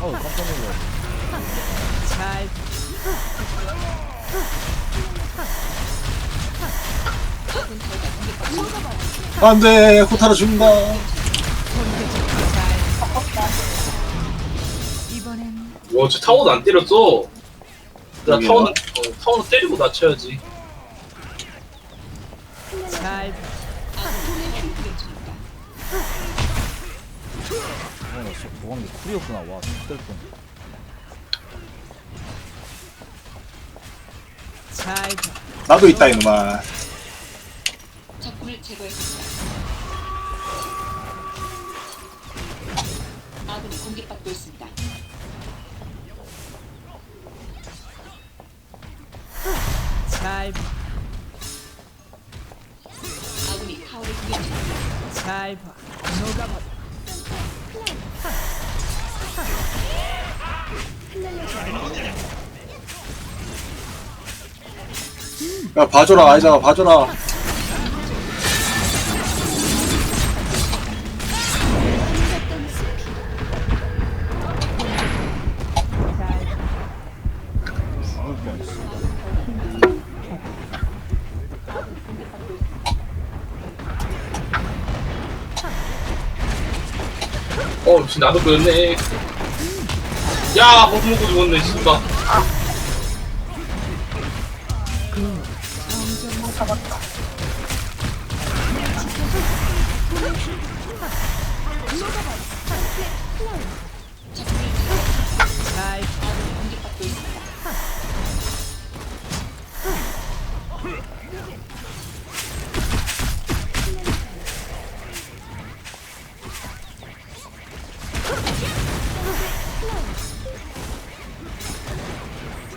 어우 깜짝 놀랐네 잘 안돼 호타라 죽는다 이번엔 와, 저 타워도 안 때렸어. 나 여기요? 타워는, 어, 타워는 때리고 낮춰야지. 잘 어나 진짜 도망기 쿨이었구나 와 죽될 뻔 잘 나도 있다 이놈아 적군을 제거했습니다. 아군이 공격받고 있습니다. 잘 아군이 타워를 공격 중입니다. 잘 봐. 녹아버 야 봐줘라 아이자가 봐줘라 어, 씨, 나도 그랬네. 야, 못 먹고 죽었네, 씨발.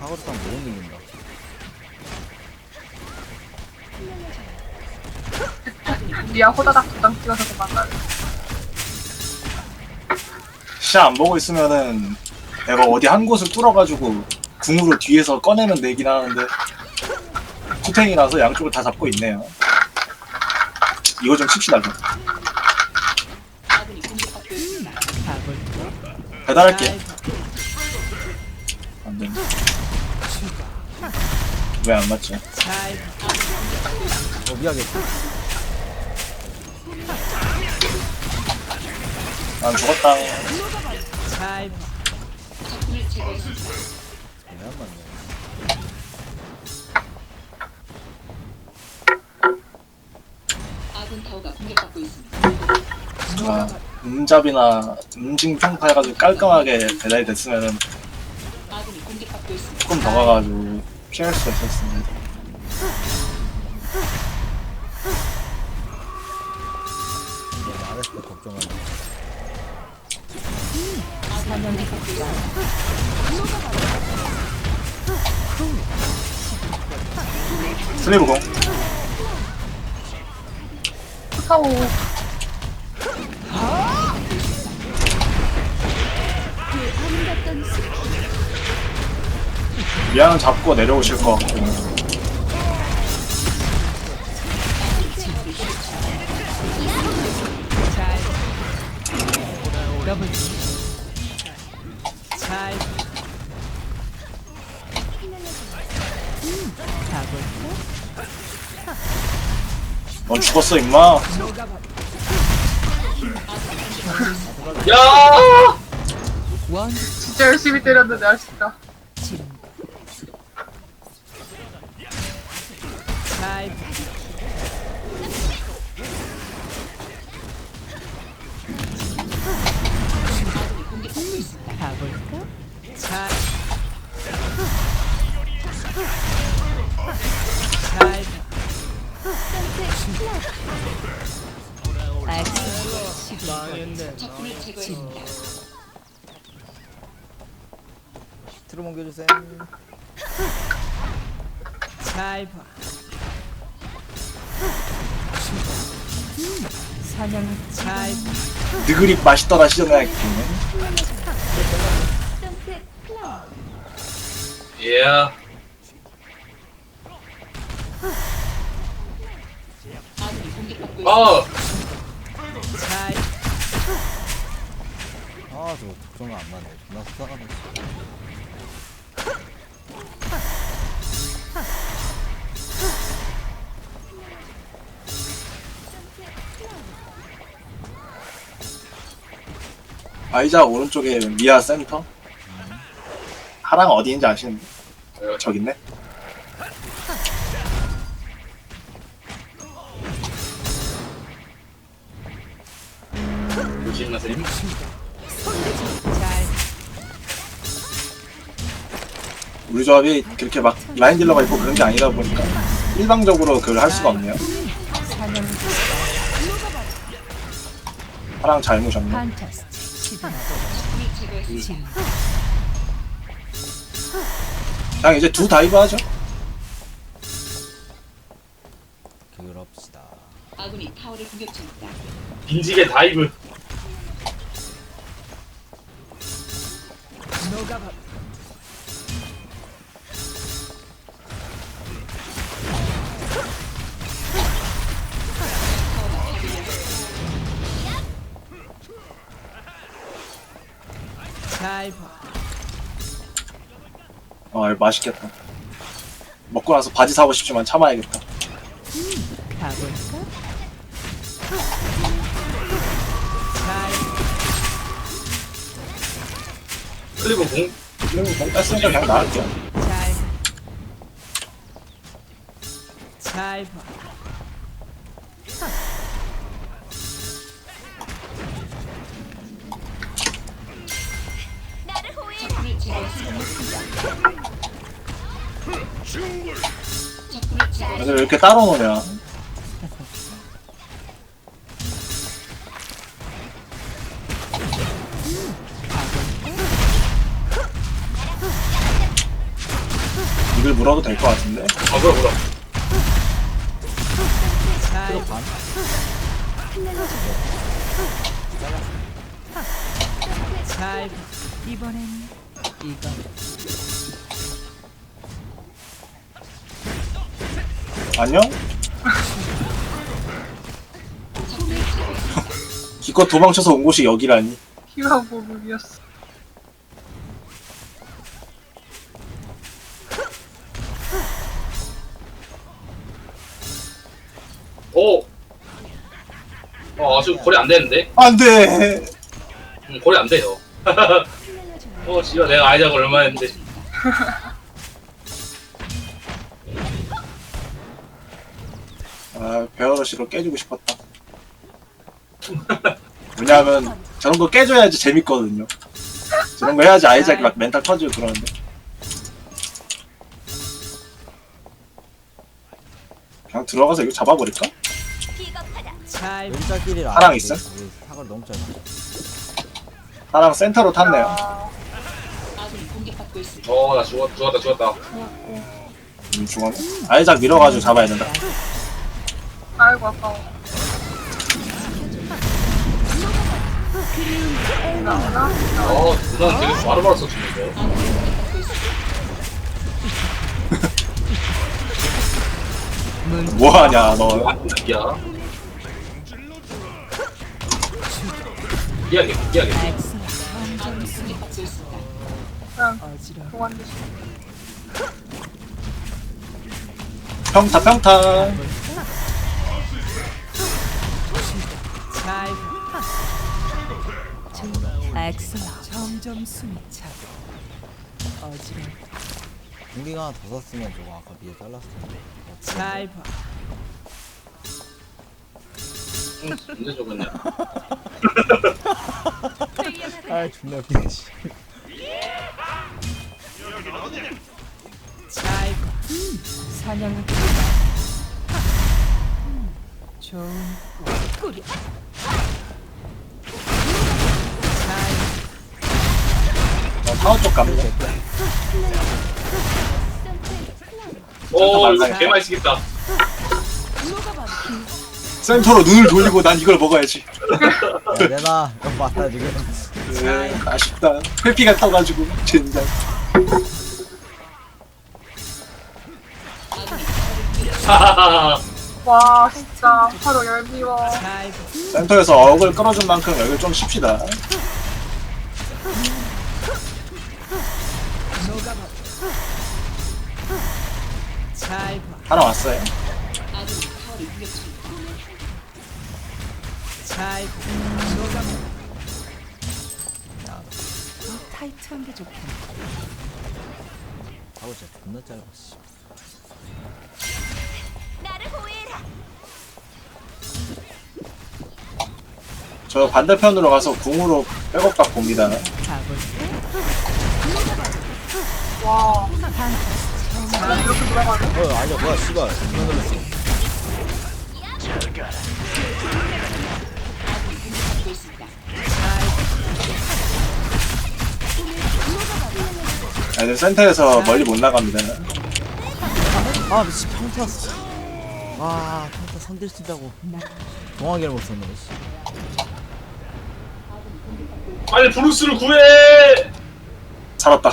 사거리 땅 너무 밀린다 리아 호다닥 도장 찍어서 도망가요. 시야 안 보고 있으면은 내가 어디 한 곳을 뚫어가지고 궁으로 뒤에서 꺼내면 되긴 하는데 투탱이라서 양쪽을 다 잡고 있네요 이거 좀 칩시다 좀? 배달할게 잘 안돼 왜 안 맞지? 잘어 미안해 난 죽었다. 왜안 맞네 아군 타워가 공격받고 있습니다. 아, 음잡이나 음징 평타 해가지고 깔끔하게 배달이 됐으면은 아군이 공격받고 있습니다. 조금 더 가가지고 피할 내가 말했을 때 걱정하네 슬리브 공 타워 미안은 잡고 내려오실 것 같고 더블 잘? 넌 죽었어 임마 야! 원 진짜 열심히 때렸는데 아쉽다. 있습니다. 가볼까? 잘. 트로 옮겨주세요 잘 봐. 사냥 잘 봐. 느그립 맛있더라 시전해 예. 있습니다. 아, 잘 싸가지고 독점가 안 맞네. 존나 속상하네. 아이자 오른쪽에 미아 센터. 하랑 어디 있는지 아시는데? 어, 저기 있네. 조심하세요. 우리 조합이 그렇게 막 라인 딜러가 있고 그런 게 아니다 보니까 일방적으로 그걸 할 수가 없네요. 하랑 잘 모셨네. 그냥 이제 두 다이브 하죠. 그럽시다. 아군이 타워를 공격 중입니다. 빈집의 다이브. 녹아버 어, 맛있겠다. 먹고 나서 바지 사고 싶지만 참아야겠다. 그리고 공 그리고 공 뺐으니까 그냥 나갈게요. 잘, 잘 봐. 왜 이렇게 따로 노냐? 이걸 물어도 될 것 같은데. 아 뭐야 뭐야. 잘. 이번엔 이거 안녕? 기껏 도망쳐서 온 곳이 여기라니. 희망 보물이었어. 오. 어 아주 거리 안 되는데. 안 돼! 음, 거리 안 돼요. 어 지금 내가 아이작을 얼마 했는데. 아, 베어러시로 깨주고 싶었다. 왜냐하면 저런 거 깨줘야지 재밌거든요. 저런 거 해야지 아이작이 막 멘탈 터지고 그러는데. 그냥 들어가서 이거 잡아버릴까? 잘 봐. 왼짝끼리를 사랑 있어? 사걸 너무 짧아. 하랑 센터로 탔네요. 아, 아군이 공격받고 있습니다. 어 나 죽었 죽었다 죽었다. 음, 죽었네. 아이작 밀어가지고 잡아야 된다. 아이고 아까워. 나오나? 어 누나는 되게 바로바로 공격받고 있습니다. 뭐하냐, 너. 야. 이야기 이야기. 그냥 어지러워. 동안 듯이. 평타, 평타. 점점 숨이 차고 어지러워. 공기가 하나 더 썼으면 저거 아까 미에 잘랐을 텐데. 잘 봐. 언제 죽었냐? 아, 존나 웃기네, 씨. 사냥을 음, 좋은. 잘 어, 타워 쪽 갑니다. 오 이거 개 맛있겠다. 센터로 눈을 돌리고 난 이걸 먹어야지. 야, 내놔. 이거 맞다, 지금. 에, 아쉽다. 회피가 떠가지고, 젠장. 와 진짜 바로 열미워. 센터에서 어글 끌어준 만큼 여기 좀 쉽시다. 하나 왔어요. 타이트한 게 좋겠네. 아우 진짜 겁나 짧았어. 저 반대편으로 가서 궁으로 백업각 봅니다. 와. 이렇게 돌아가네? 어 아니야 뭐야 씨발. 애들 센터에서 멀리 못 나갑니다. 아 미친 평타 써. 아 평타 선딜 쓴다고 동화기를 못 썼네 씨. 빨리 브루스를 구해! 살았다.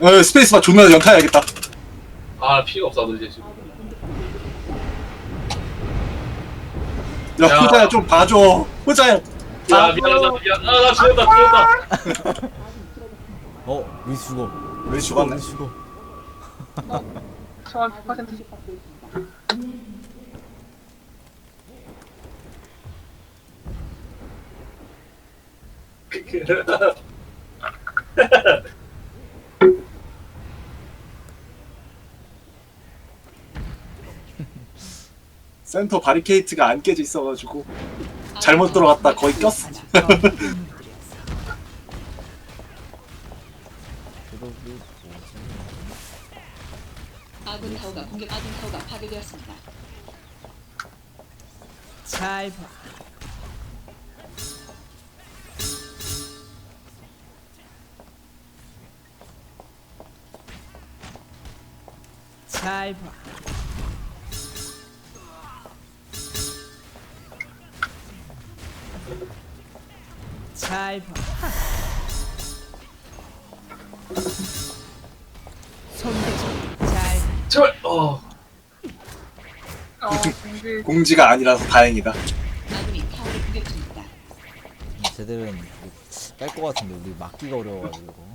어, 스페이스바 존나 연타해야겠다. 아, 피가 없어, 너 이제 지금. 야, 야. 호자야 좀 봐줘. 호자야. 야, 미안하다, 미안. 아, 나 죽었다, 죽었다. 어? 왜 죽어 왜 죽었네? 왜 죽어 저걸 100% 센터 바리케이트가 안 깨져 있어가지고 잘못 들어갔다 거의 꼈어. 아군 타워가 공격 아군 타워가 파괴되었습니다. 잘 봐. 잘 봐. 잘 봐. 손대지. 잘 봐. 제발, 어. 어, 공지. 공지가 아니라서 다행이다. 아군이 타워를 공격 중입니다. 제대로는 깰것 같은데 우리 막기가 어려워가지고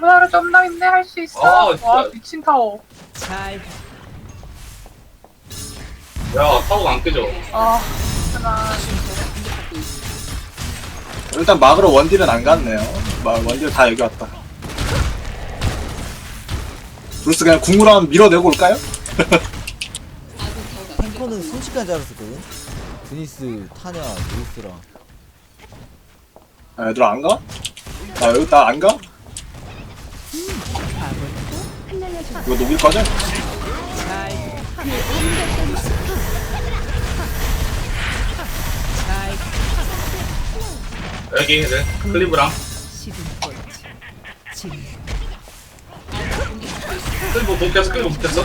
주바로 점나 있네 할수 있어. 아, 진짜. 와 미친 타워. 잘. 야, 타워가 안 깨져. 아 있습니다. 일단 막으러 원딜은 안 갔네요. 막 원딜 다 여기 왔다. 브루스 그냥 궁으로 한번 밀어내고 올까요? 탱커는 순식간에 잡았었거든 드니스, 타냐, 루이스랑 아, 얘들 안 가? 아 여기 나 안 가? 이거 녹일 거죠? 여기, 네. 클리브랑. 클리브 못 깼어, 클리브 못 깼어.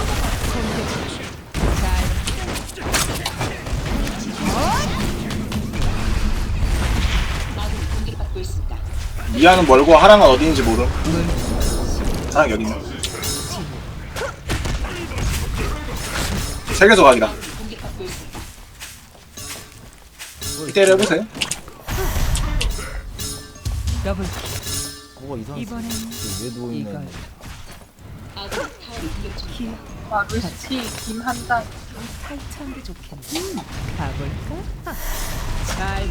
미아는 멀고 하랑은 어디인지 모름. 하랑 여기 있네. 세계 조각이다. 이때를 해보세요. 더블 뭐가 이상해 이번엔 왜. 키와 루시피 김한단. 타이트한 게 좋겠네 가볼까? 잘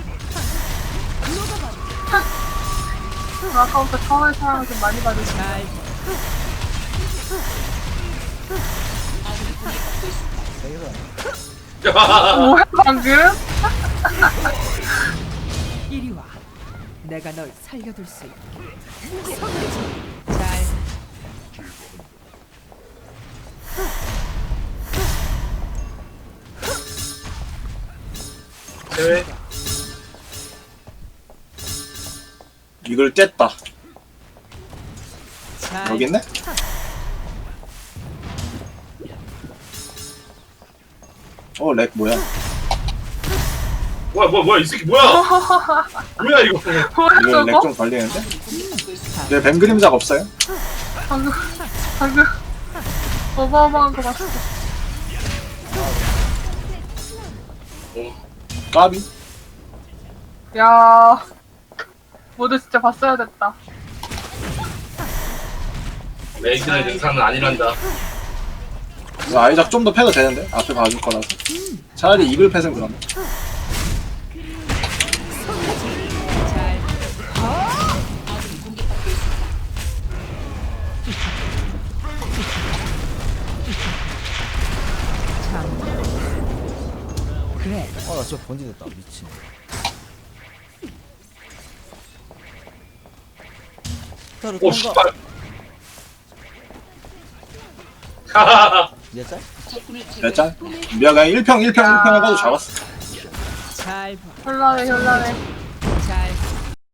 봐. 아까부터 타워의 사랑을 좀 많이 받으시. 잘 야, 뭐야 방금? 이리 와 내가 널 살려둘 수 있게 잘 제외. 이걸. 잘 여기 있네? 어, 렉 뭐야? 뭐야, 뭐야, 뭐야, 이 새끼 뭐야? 뭐야, 이거. 뭐야 이거 저거? 렉좀 걸리는데? 네, 뱀 그림자가 없어요. 방금 방금 어마어마한 거 봤어. 까비? 야 모두 진짜 봤어야 됐다. 레이드는 능사는 아니란다. 아이작 좀 더 패도 되는데 앞에 봐줄 거라서 차라리 이글. 참. 그래. 아나 진짜 번지 됐다 미친 오, 씨발. 적 군을 몇 짤? 미아가 1평 1평 1평 해가지고 잡았어 잘 봐. 현란해 현란해